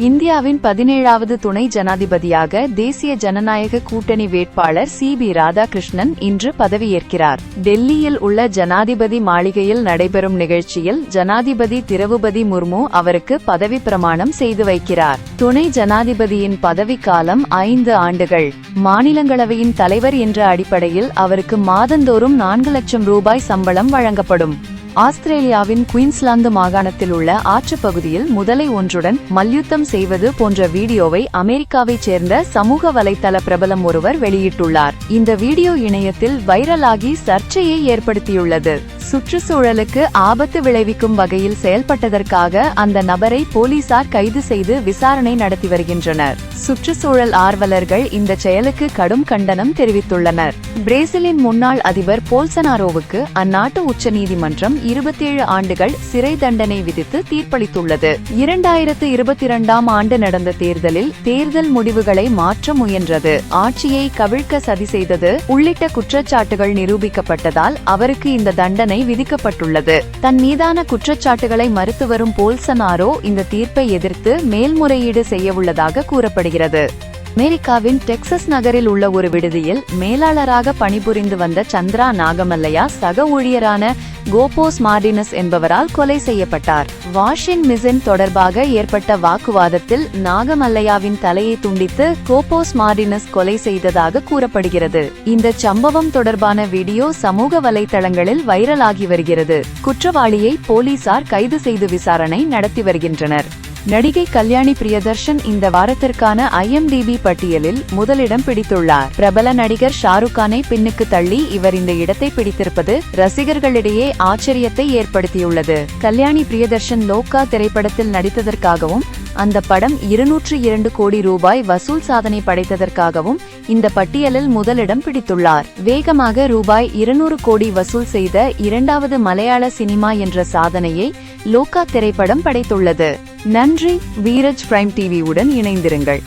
இந்தியாவின் பதினேழாவது துணை ஜனாதிபதியாக தேசிய ஜனநாயக கூட்டணி வேட்பாளர் சி பி ராதாகிருஷ்ணன் இன்று பதவியேற்கிறார். டெல்லியில் உள்ள ஜனாதிபதி மாளிகையில் நடைபெறும் நிகழ்ச்சியில் ஜனாதிபதி திரௌபதி முர்மு அவருக்கு பதவி பிரமாணம் செய்து வைக்கிறார். துணை ஜனாதிபதியின் பதவிக்காலம் ஐந்து ஆண்டுகள். மாநிலங்களவையின் தலைவர் என்ற அடிப்படையில் அவருக்கு மாதந்தோறும் நான்கு லட்சம் ரூபாய் சம்பளம் வழங்கப்படும். ஆஸ்திரேலியாவின் குயின்ஸ்லாந்து மாகாணத்தில் உள்ள ஆற்றுப் பகுதியில் முதலை ஒன்றுடன் மல்யுத்தம் செய்வது போன்ற வீடியோவை அமெரிக்காவைச் சேர்ந்த சமூக வலைத்தள பிரபலம் ஒருவர் வெளியிட்டுள்ளார். இந்த வீடியோ இணையத்தில் வைரலாகி சர்ச்சையை ஏற்படுத்தியுள்ளது. சுற்றுச்சூழலுக்கு ஆபத்து விளைவிக்கும் வகையில் செயல்பட்டதற்காக அந்த நபரை போலீசார் கைது செய்து விசாரணை நடத்தி வருகின்றனர். சுற்றுச்சூழல் ஆர்வலர்கள் இந்த செயலுக்கு கடும் கண்டனம் தெரிவித்துள்ளனர். பிரேசிலின் முன்னாள் அதிபர் போல்சனாரோவுக்கு அந்நாட்டு உச்சநீதிமன்றம் இருபத்தேழு ஆண்டுகள் சிறை தண்டனை விதித்து தீர்ப்பளித்துள்ளது. இரண்டாயிரத்து இருபத்தி இரண்டாம் ஆண்டு நடந்த தேர்தலில் தேர்தல் முடிவுகளை மாற்ற முயன்றது. ஆட்சியை கவிழ்க்க சதி செய்தது உள்ளிட்ட குற்றச்சாட்டுகள் நிரூபிக்கப்பட்டதால் அவருக்கு இந்த தண்டனை விதிக்கப்பட்டுள்ளது. தன் மீதான குற்றச்சாட்டுகளை மறுத்து வரும் போல்சனாரோ இந்த தீர்ப்பை எதிர்த்து மேல்முறையீடு செய்யவுள்ளதாக கூறப்படுகிறது. அமெரிக்காவின் டெக்சஸ் நகரில் உள்ள ஒரு விடுதியில் மேலாளராக பணிபுரிந்து வந்த சந்திரா நாகமல்லையா சக ஊழியரான கோபோஸ் மார்டினஸ் என்பவரால் கொலை செய்யப்பட்டார். வாஷிங் மிசின் தொடர்பாக ஏற்பட்ட வாக்குவாதத்தில் நாகமல்லையாவின் தலையை துண்டித்து கோபோஸ் மார்டினஸ் கொலை செய்ததாக கூறப்படுகிறது. இந்த சம்பவம் தொடர்பான வீடியோ சமூக வலைதளங்களில் வைரலாகி வருகிறது. குற்றவாளியை போலீசார் கைது செய்து விசாரணை நடத்தி வருகின்றனர். நடிகை கல்யாணி பிரியதர்ஷன் இந்த வாரத்திற்கான ஐஎம்டிபி பட்டியலில் முதலிடம் பிடித்துள்ளார். பிரபல நடிகர் ஷாருக் கானை பின்னுக்கு தள்ளி இவர் இந்த இடத்தை பிடித்திருப்பது ரசிகர்களிடையே ஆச்சரியத்தை ஏற்படுத்தியுள்ளது. கல்யாணி பிரியதர்ஷன் லோக்கா திரைப்படத்தில் நடித்ததற்காகவும் அந்த படம் இருநூற்று இரண்டு கோடி ரூபாய் வசூல் சாதனை படைத்ததற்காகவும் இந்த பட்டியலில் முதலிடம் பிடித்துள்ளார். வேகமாக ரூபாய் இருநூறு கோடி வசூல் செய்த இரண்டாவது மலையாள சினிமா என்ற சாதனையை லோக்கா திரைப்படம் படைத்துள்ளது. நன்றி வீரஜ் பிரைம் டிவியுடன் இணைந்திருங்கள்.